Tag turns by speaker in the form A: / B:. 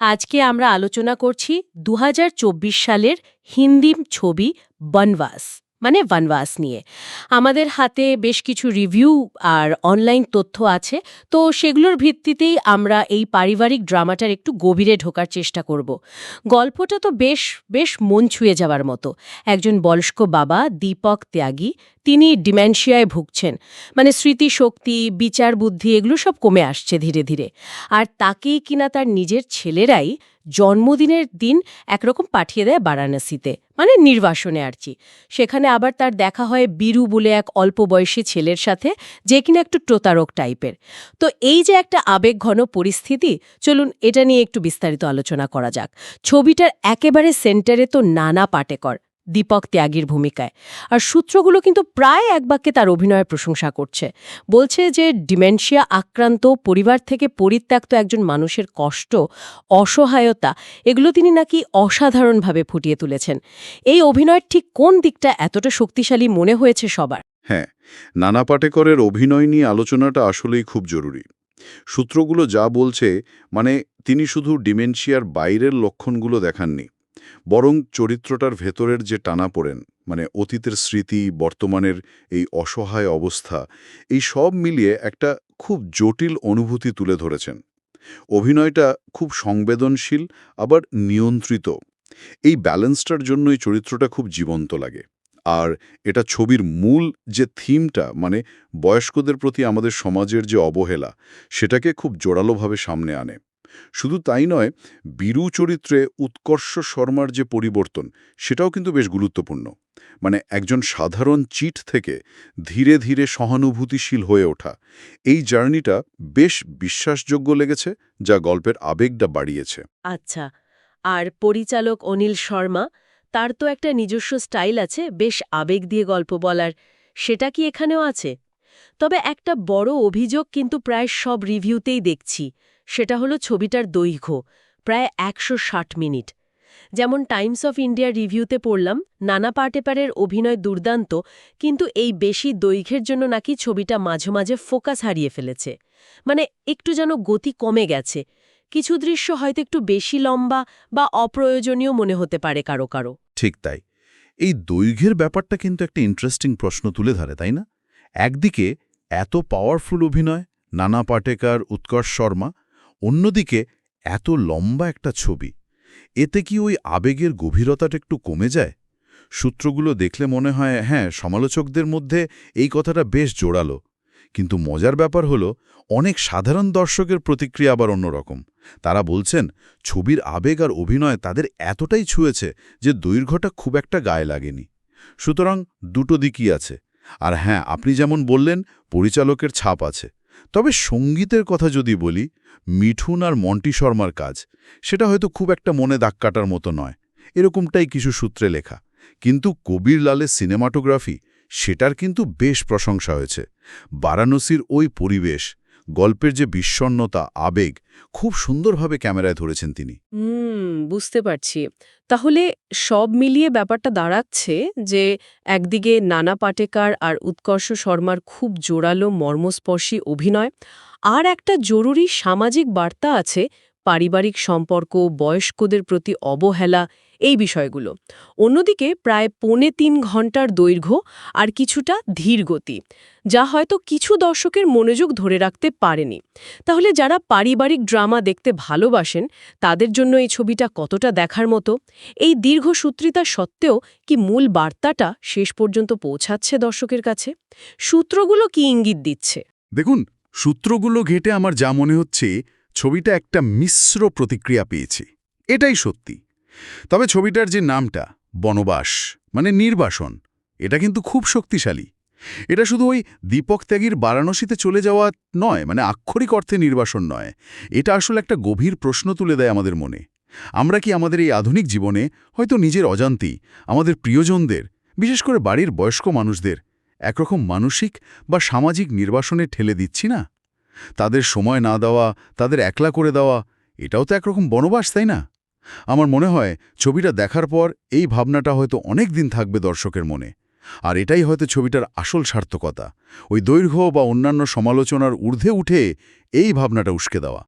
A: আজকে আমরা আলোচনা করছি দু হাজার চব্বিশ সালের হিন্দি ছবি বনবাস মানে বনবাস নিয়ে। আমাদের হাতে বেশ কিছু রিভিউ আর অনলাইন তথ্য আছে, তো সেগুলোর ভিত্তিতেই আমরা এই পারিবারিক ড্রামাটার একটু গভীরে ঢোকার চেষ্টা করব। গল্পটা তো বেশ বেশ মন ছুঁয়ে যাওয়ার মতো। একজন বয়স্ক বাবা, দীপক ত্যাগী তিনি ডিমেনশিয়ায় ভুগছেন। মানে স্মৃতিশক্তি, বিচার বুদ্ধি এগুলো সব কমে আসছে ধীরে ধীরে। আর তাকেই কিনা তার নিজের ছেলেরাই জন্মদিনের দিন একরকম পাঠিয়ে দেয় বারাণসীতে মানে নির্বাসনে আর কি। সেখানে আবার তার দেখা হয় বীরু বলে এক অল্প বয়সী ছেলের সাথে, যে কিনা একটু প্রতারক টাইপের। তো এই যে একটা আবেগঘন পরিস্থিতি, চলুন এটা নিয়ে একটু বিস্তারিত আলোচনা করা যাক। ছবিটার একেবারে সেন্টারে তো নানা পাটেকর দীপক ত্যাগীর ভূমিকায়। আর সূত্রগুলো কিন্তু প্রায় এক বাক্যে তার অভিনয়ের প্রশংসা করছে। বলছে যে, ডিমেনশিয়া আক্রান্ত, পরিবার থেকে পরিত্যক্ত একজন মানুষের কষ্ট, অসহায়তা, এগুলো তিনি নাকি অসাধারণভাবে ফুটিয়ে তুলেছেন। এই অভিনয়ের ঠিক কোন দিকটা এতটা শক্তিশালী মনে হয়েছে সবার?
B: হ্যাঁ নানা পাটেকরের অভিনয় নিয়ে আলোচনাটা আসলেই খুব জরুরি। সূত্রগুলো যা বলছে মানে তিনি শুধু ডিমেনশিয়ার বাইরের লক্ষণগুলো দেখাননি বরং চরিত্রটার ভেতরের যে টানা পড়েন মানে অতীতের স্মৃতি, বর্তমানের এই অসহায় অবস্থা, এই সব মিলিয়ে একটা খুব জটিল অনুভূতি তুলে ধরেছেন। অভিনয়টা খুব সংবেদনশীল, আবার নিয়ন্ত্রিত। এই ব্যালেন্সটার জন্যই চরিত্রটা খুব জীবন্ত লাগে। আর এটা ছবির মূল যে থিমটা মানে বয়স্কদের প্রতি আমাদের সমাজের যে অবহেলা, সেটাকে খুব জোরালোভাবে সামনে আনে। শুধু তাই নয়, বীরু চরিত্রে উৎকর্ষ শর্মার যে পরিবর্তন, সেটাও কিন্তু বেশ গুরুত্বপূর্ণ। মানে একজন সাধারণ চিট থেকে ধীরে ধীরে সহানুভূতিশীল হয়ে ওঠা। এই জার্নিটা বেশ বিশ্বাসযোগ্য লেগেছে, যা গল্পের আবেগটা বাড়িয়েছে।
A: আচ্ছা আর পরিচালক অনিল শর্মা, তার তো একটা নিজস্ব স্টাইল আছে, বেশ আবেগ দিয়ে গল্প বলার। সেটা কি এখানেও আছে? তবে একটা বড় অভিযোগ কিন্তু প্রায় সব রিভিউতেই দেখছি। সেটা হলো ছবিটার দৈর্ঘ্য, প্রায় একশো ষাট মিনিট। যেমন টাইমস অফ ইন্ডিয়া রিভিউতে পড়লাম, নানা পাটেপারের অভিনয় দুর্দান্ত, কিন্তু এই বেশি দৈর্ঘ্যের জন্য নাকি ছবিটা মাঝে মাঝে ফোকাস হারিয়ে ফেলেছে। মানে একটু যেন গতি কমে গেছে। কিছু দৃশ্য হয়তো একটু বেশি লম্বা বা অপ্রয়োজনীয় মনে হতে পারে কারও কারও।
C: ঠিক তাই। এই দৈর্ঘ্যের ব্যাপারটা কিন্তু একটা ইন্টারেস্টিং প্রশ্ন তুলে ধরে, তাই না? একদিকে এত পাওয়ারফুল অভিনয়, নানা পাটেকার উৎকর্ষ শর্মা, অন্যদিকে এত লম্বা একটা ছবি। এতে কি ওই আবেগের গভীরতাটা একটু কমে যায়? সূত্রগুলো দেখলে মনে হয় হ্যাঁ সমালোচকদের মধ্যে এই কথাটা বেশ জোরালো। কিন্তু মজার ব্যাপার হলো, অনেক সাধারণ দর্শকের প্রতিক্রিয়া আবার অন্যরকম। তারা বলছেন, ছবির আবেগ আর অভিনয় তাদের এতটাই ছুঁয়েছে যে দৈর্ঘ্যটা খুব একটা গায়ে লাগেনি। সুতরাং দুটো দিকই আছে। আর হ্যাঁ আপনি যেমন বললেন, পরিচালকের ছাপ আছে। তবে সঙ্গীতের কথা যদি বলি, মিঠুন আর মন্টি শর্মার কাজ, সেটা হয়তো খুব একটা মনে দাগ কাটার মতো নয়। এরকমটাই কিছু সূত্রে লেখা। কিন্তু কবির লালের সিনেমাটোগ্রাফি, সেটার কিন্তু বেশ প্রশংসা হয়েছে। বারাণসীর ওই পরিবেশ গল্পের যে বিষণ্নতা আবেগ, খুব সুন্দরভাবে ক্যামেরায় ধরেছেন তিনি।
A: বুঝতে পারছি। তাহলে সব মিলিয়ে ব্যাপারটা দাঁড়াচ্ছে যে একদিকে নানা পাটেকার আর উৎকর্ষ শর্মার খুব জোরালো মর্মস্পর্শী অভিনয়, আর একটা জরুরি সামাজিক বার্তা আছে পারিবারিক সম্পর্ক, বয়স্কদের প্রতি অবহেলা, এই বিষয়গুলো। অন্যদিকে প্রায় পৌনে তিন ঘণ্টার দৈর্ঘ্য আর কিছুটা ধীর গতি, যা হয়তো কিছু দর্শকের মনোযোগ ধরে রাখতে পারেনি। তাহলে যারা পারিবারিক ড্রামা দেখতে ভালোবাসেন, তাদের জন্য এই ছবিটা কতটা দেখার মতো? এই দীর্ঘ দীর্ঘসূত্রিতা সত্ত্বেও কি মূল বার্তাটা শেষ পর্যন্ত পৌঁছাচ্ছে দর্শকের কাছে? সূত্রগুলো কি ইঙ্গিত দিচ্ছে?
C: দেখুন, সূত্রগুলো ঘেটে আমার যা মনে হচ্ছে ছবিটা একটা মিশ্র প্রতিক্রিয়া পেয়েছে। এটাই সত্যি। তবে ছবিটার যে নামটা, বনবাস মানে নির্বাসন, এটা কিন্তু খুব শক্তিশালী। এটা শুধু ওই দীপক ত্যাগীর বারাণসীতে চলে যাওয়া নয় মানে আক্ষরিক অর্থে নির্বাসন নয়। এটা আসলে একটা গভীর প্রশ্ন তুলে দেয় আমাদের মনে। আমরা কি আমাদের এই আধুনিক জীবনে হয়তো নিজের অজান্তি, আমাদের প্রিয়জনদের, বিশেষ করে বাড়ির বয়স্ক মানুষদের, একরকম মানসিক বা সামাজিক নির্বাসনে ঠেলে দিচ্ছি না? তাদের সময় না দেওয়া, তাদের একলা করে দেওয়া, এটাও তো একরকম বনবাস, তাই না? আমার মনে হয় ছবিটা দেখার পর এই ভাবনাটা হয়তো অনেক দিন থাকবে দর্শকের মনে। আর এটাই হয়তো ছবিটার আসল সার্থকতা। ওই দৈর্ঘ্য বা অন্যান্য সমালোচনার ঊর্ধ্বে উঠে এই ভাবনাটা উস্কে দেওয়া।